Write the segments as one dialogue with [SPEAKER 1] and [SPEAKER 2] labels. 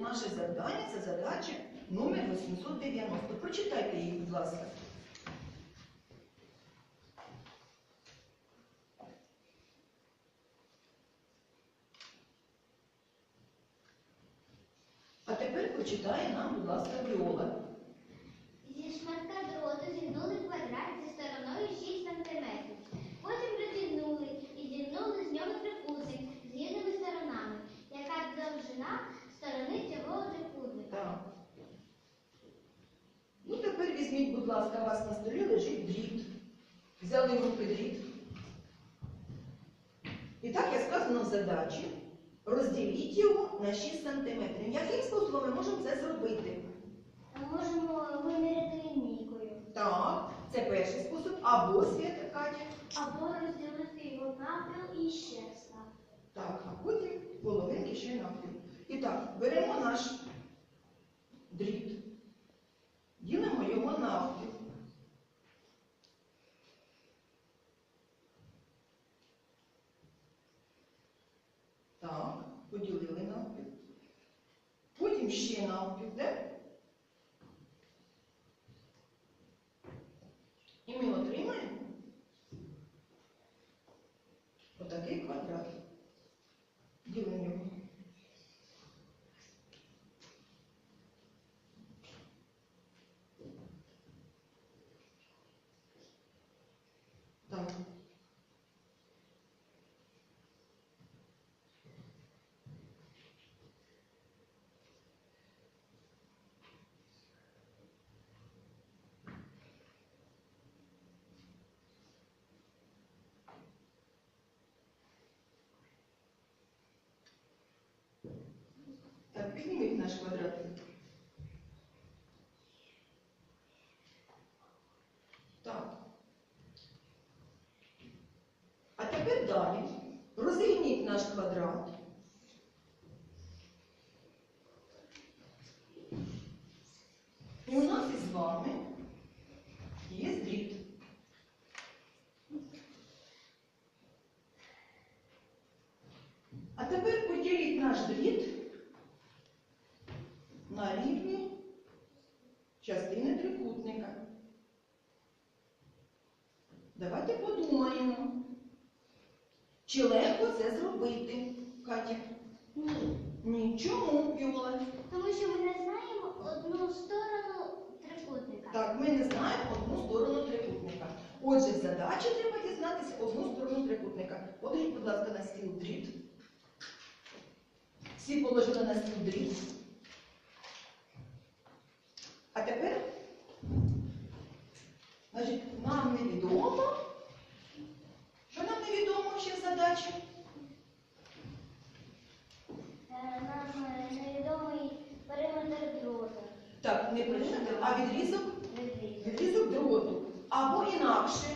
[SPEAKER 1] Наше завдання це задача номер 890. Прочитайте її, будь ласка. А тепер прочитає нам, будь ласка, Віола.
[SPEAKER 2] Зі шматка дроту зігнули квадрат зі стороною 6 см. Потім розігнули і зігнули з нього трикутник з різними сторонами. Яка довжина сторони цього трикутника?
[SPEAKER 1] Так. Ну, тепер візьміть, будь ласка, у вас на столі лежить дріт. Взяли в руки дріт. І так, як сказано в задачі, розділіть його на 6 см. Яким способом ми можемо це зробити?
[SPEAKER 2] Можемо виміряти лінійкою.
[SPEAKER 1] Так, це перший спосіб. Або свята Катя.
[SPEAKER 2] Або розділити його навпіл і ще раз.
[SPEAKER 1] Так, а потім половинки ще навпіл. І так, беремо наш дріт, ділимо його навпіл. Так, поділили навпіл. Потім ще навпіл, де? І ми отримаємо отакий квадрат. Ділимо його. Так. Так, підніміть наш квадратик. Так. А тепер далі. Розгорніть наш квадрат. І у нас із вами є дріт. А тепер поділіть наш дріт на рівні частини трикутника. Давайте подумаємо, чи легко це зробити, Катя?
[SPEAKER 2] Ні.
[SPEAKER 1] Ні. Чому, Віола?
[SPEAKER 2] Тому що ми не знаємо одну сторону трикутника.
[SPEAKER 1] Так, ми не знаємо одну сторону трикутника. Отже, в задачі треба дізнатися одну сторону трикутника. Положіть, будь ласка, на стіл дріт. Всі положили на стіл дріт. Тепер, значить, нам невідомо. Що нам невідомо ще в задачі?
[SPEAKER 2] Е, Нам е, невідомий периметр дроту.
[SPEAKER 1] Так, не периметр, а відрізок,
[SPEAKER 2] Відрізок.
[SPEAKER 1] відрізок дроту. Або інакше.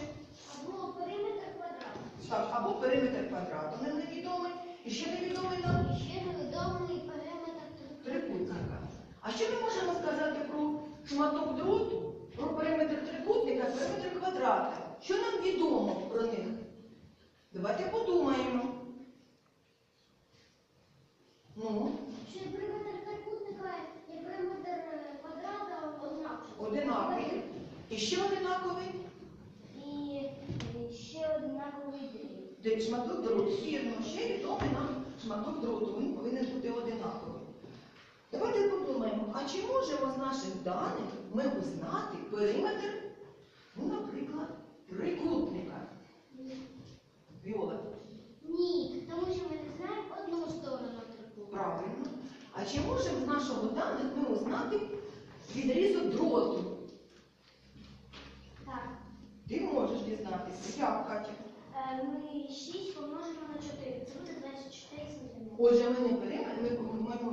[SPEAKER 2] Або периметр квадрату.
[SPEAKER 1] Так, або периметр квадрату нам невідомий. І ще невідомий нам
[SPEAKER 2] І ще невідомий периметр трикутника.
[SPEAKER 1] А що ми шматок дроту, про периметр трикутника, периметр квадрата? Що нам відомо про них? Давайте подумаємо. Ну,
[SPEAKER 2] Що периметр трикутника і периметр е, квадрата однакові.
[SPEAKER 1] одинаковий. І ще одинаковий.
[SPEAKER 2] І ще однаковий дріт.
[SPEAKER 1] Шматок дроту. Вірно, ще відомий нам шматок дроту. Він повинен бути одинаковий. Давайте подумаємо, а чи можемо з наших даних ми узнати периметр, ну, наприклад, трикутника? Віола,
[SPEAKER 2] Ні, тому що ми не знаємо одну сторону трикутника.
[SPEAKER 1] правильно. А чи можемо з нашого даних ми узнати відрізок дроту?
[SPEAKER 2] Так.
[SPEAKER 1] Ти можеш дізнатися. Як, Катя?
[SPEAKER 2] Е, Ми 6 помножимо на 4. Це буде 24 см.
[SPEAKER 1] Отже, ми не периметр, ми,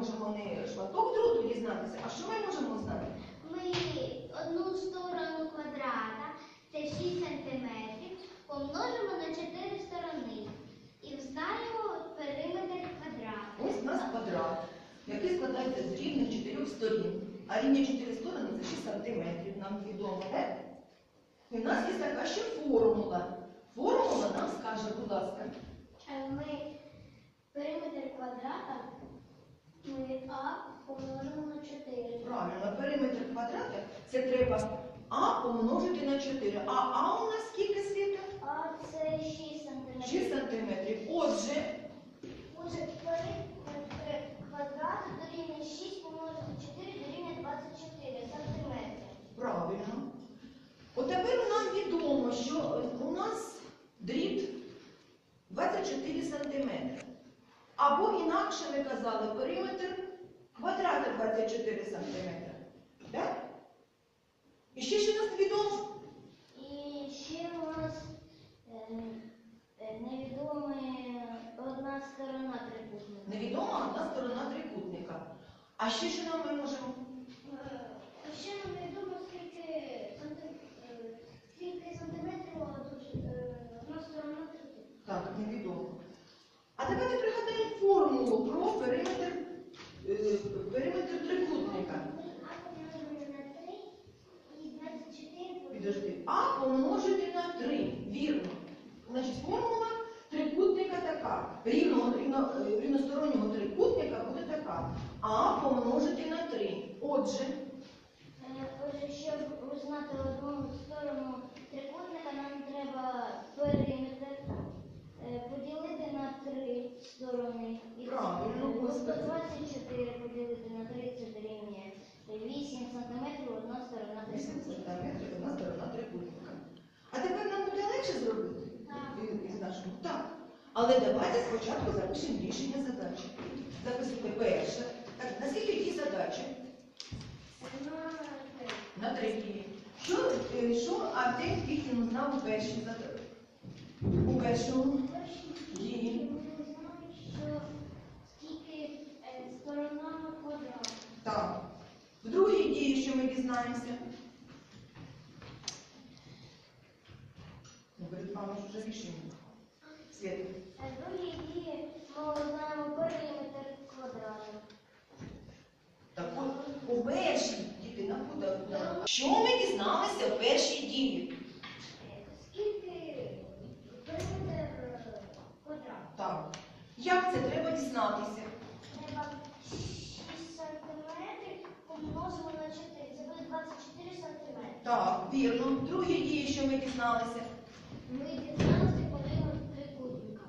[SPEAKER 1] можемо не шматок дроту дізнатися, а що ми можемо знати?
[SPEAKER 2] Ми одну сторону квадрата, це 6 см, помножимо на 4 сторони. І знаємо периметр квадрата.
[SPEAKER 1] Ось у нас квадрат, який складається з рівних чотирьох сторін. А рівні чотири сторони це 6 сантиметрів, нам відомо, так? І в нас є така ще формула. Формула нам скаже, будь ласка,
[SPEAKER 2] Е, Ми периметр квадрата ми А помножимо на 4.
[SPEAKER 1] Правильно, периметр квадрата це треба А помножити на 4. А А у нас скільки світа?
[SPEAKER 2] А це 6 сантиметрів.
[SPEAKER 1] 6 сантиметрів. Отже.
[SPEAKER 2] Отже, периметр квадрата дорівнює 6 помножити на 4.
[SPEAKER 1] Або інакше ми казали, периметр квадрата 24 сантиметри. Так? І ще що нас відомо?
[SPEAKER 2] І ще у нас е, е, невідома одна сторона трикутника.
[SPEAKER 1] Невідома одна сторона трикутника. А ще що нам ми можемо?
[SPEAKER 2] А ще нам невідомо, скільки, санти- е, скільки сантиметрів е, одна сторона трикутника.
[SPEAKER 1] Так, невідомо. А давайте пригадаємо формулу про периметр, е, периметр трикутника.
[SPEAKER 2] А помножити на 3 і 24
[SPEAKER 1] Підожди. А помножити на 3. Вірно. Значить, формула трикутника така. Рівного, рівно, е, рівностороннього трикутника буде така. А помножити на 3. Отже,
[SPEAKER 2] Отже, щоб узнати одну сторону трикутника, нам треба периметр е, поділити на три сторони.
[SPEAKER 1] Правильно,
[SPEAKER 2] е,
[SPEAKER 1] Господи.
[SPEAKER 2] 124 поділити на 3 це дорівнює 8 см, одна сторона
[SPEAKER 1] 8
[SPEAKER 2] трикутника.
[SPEAKER 1] см одна сторона трикутника. А тепер нам буде легше зробити
[SPEAKER 2] Так.
[SPEAKER 1] нашого. Так. Але давайте спочатку запишемо рішення задачі. Записуйте перше. Так, наскільки які задачі? На три дії. Що, е, що Артем Піхін знав у першій задачі? У першому дії.
[SPEAKER 2] Ми знаємо, що скільки е, сторона квадрата.
[SPEAKER 1] Так. В другій дії, що ми дізнаємося? Ну, перед вами вже рішення. Світ.
[SPEAKER 2] Дії ми знаємо периметр квадрата.
[SPEAKER 1] Так от, у першій діти на куди? Що ми дізналися в першій дії?
[SPEAKER 2] Скільки периметр квадрат?
[SPEAKER 1] Так. Як це треба дізнатися?
[SPEAKER 2] Треба 6 сантиметрів помножимо на 4. Це буде 24 сантиметри.
[SPEAKER 1] Так, вірно. В другій дії, що ми дізналися?
[SPEAKER 2] Ми дізналися периметр трикутника.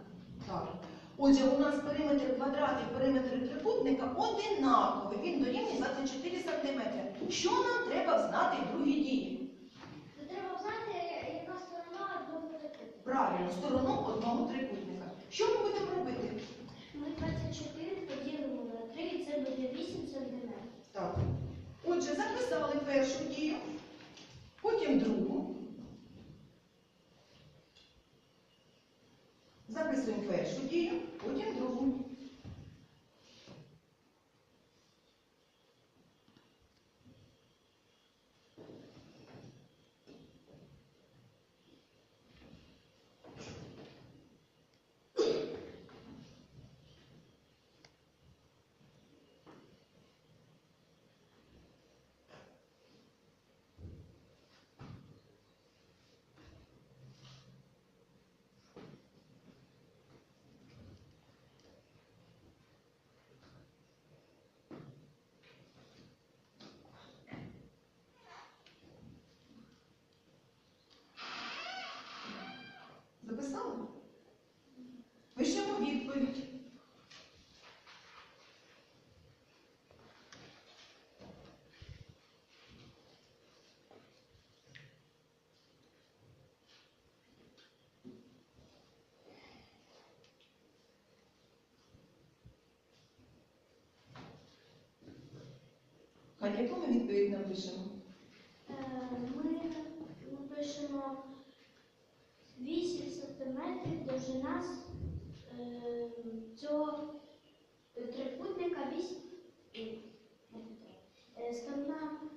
[SPEAKER 1] Так. Отже, у нас периметр квадрата і периметр трикутника одинаковий. Він дорівнює 24 см. Що нам треба знати в другій дії?
[SPEAKER 2] Треба знати, яка сторона одного трикутника.
[SPEAKER 1] Правильно, сторону одного трикутника. Що ми будемо робити?
[SPEAKER 2] Ми 24 поділимо на 3, це буде 8 сантиметрів.
[SPEAKER 1] Так. Отже, записали першу дію, потім другу. Записуємо першу дію, потім другу. Записали? Пишемо відповідь. Катя, яку ми відповідь напишемо?
[SPEAKER 2] Е, Ми напишемо 8 сантиметрів довжина е, цього трикутника 8 е,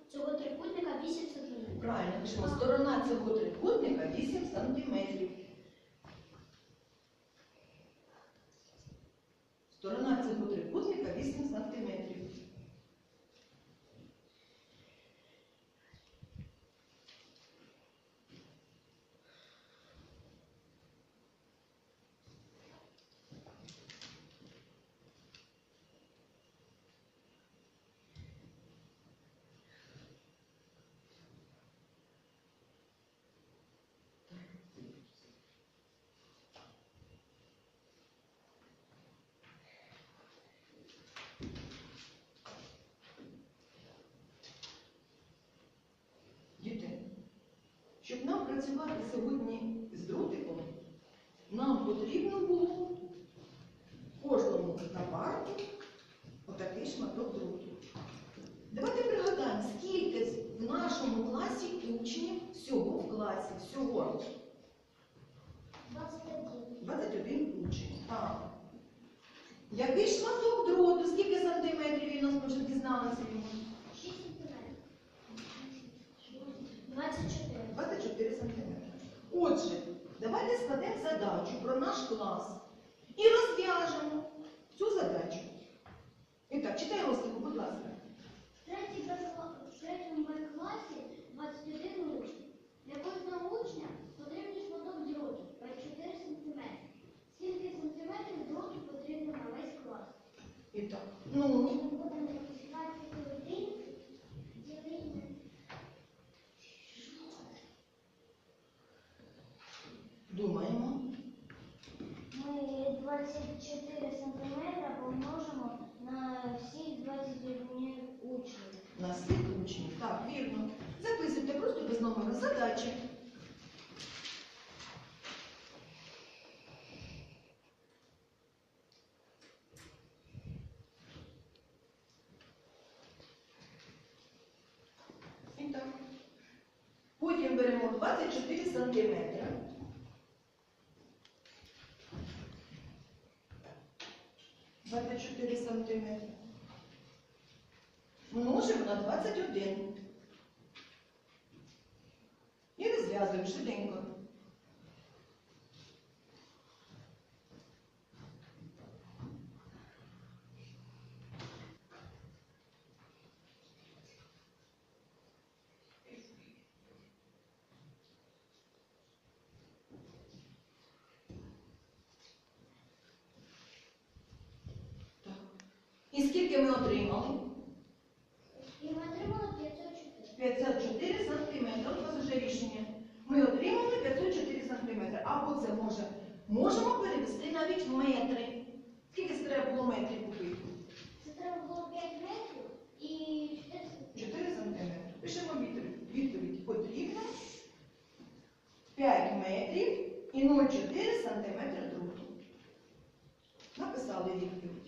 [SPEAKER 2] цього трикутника 8 сантиметрів.
[SPEAKER 1] Правильно пишемо. Сторона цього трикутника 8 сантиметрів. Сторона цього трикутника 8 сантиметрів. Працювати сьогодні з дротиком, нам потрібно було кожному на парту отакий шматок дроту. Давайте пригадаємо, скільки в нашому класі учнів всього в класі, всього
[SPEAKER 2] 21.
[SPEAKER 1] 21 учень. Так. Який шматок дроту, скільки сантиметрів він нас може дізналися йому?
[SPEAKER 2] 6 сантиметрів. 24.
[SPEAKER 1] 24 сантиметри. Отже, давайте складемо задачу про наш клас і розв'яжемо цю задачу. І так, читай розтику, будь ласка.
[SPEAKER 2] В третьому Б класі 21 учень. Для кожного учня потрібен шматок дроту 24 см. Скільки сантиметрів дроту потрібно на весь клас?
[SPEAKER 1] І так. Ну,
[SPEAKER 2] Ми будемо 21 ділити.
[SPEAKER 1] Думаємо.
[SPEAKER 2] Ми 24 сантиметра помножимо на всі 21 учнів.
[SPEAKER 1] На всіх учнів. Так, вірно. Записуйте просто без номера задачі. І так. Потім беремо 24 сантиметри. І скільки ми отримали?
[SPEAKER 2] І ми отримали 504
[SPEAKER 1] 504 сантиметри. От вже рішення. Ми отримали 504 сантиметри. Або це може. Можемо перевести навіть в метри. Скільки треба було метрів купити? Це треба було 5 метрів
[SPEAKER 2] і 4 сантиметри.
[SPEAKER 1] 4 сантиметри. Пишемо відповідь. Відповідь потрібно 5 метрів і 0,4 сантиметри другу. Написали відповідь.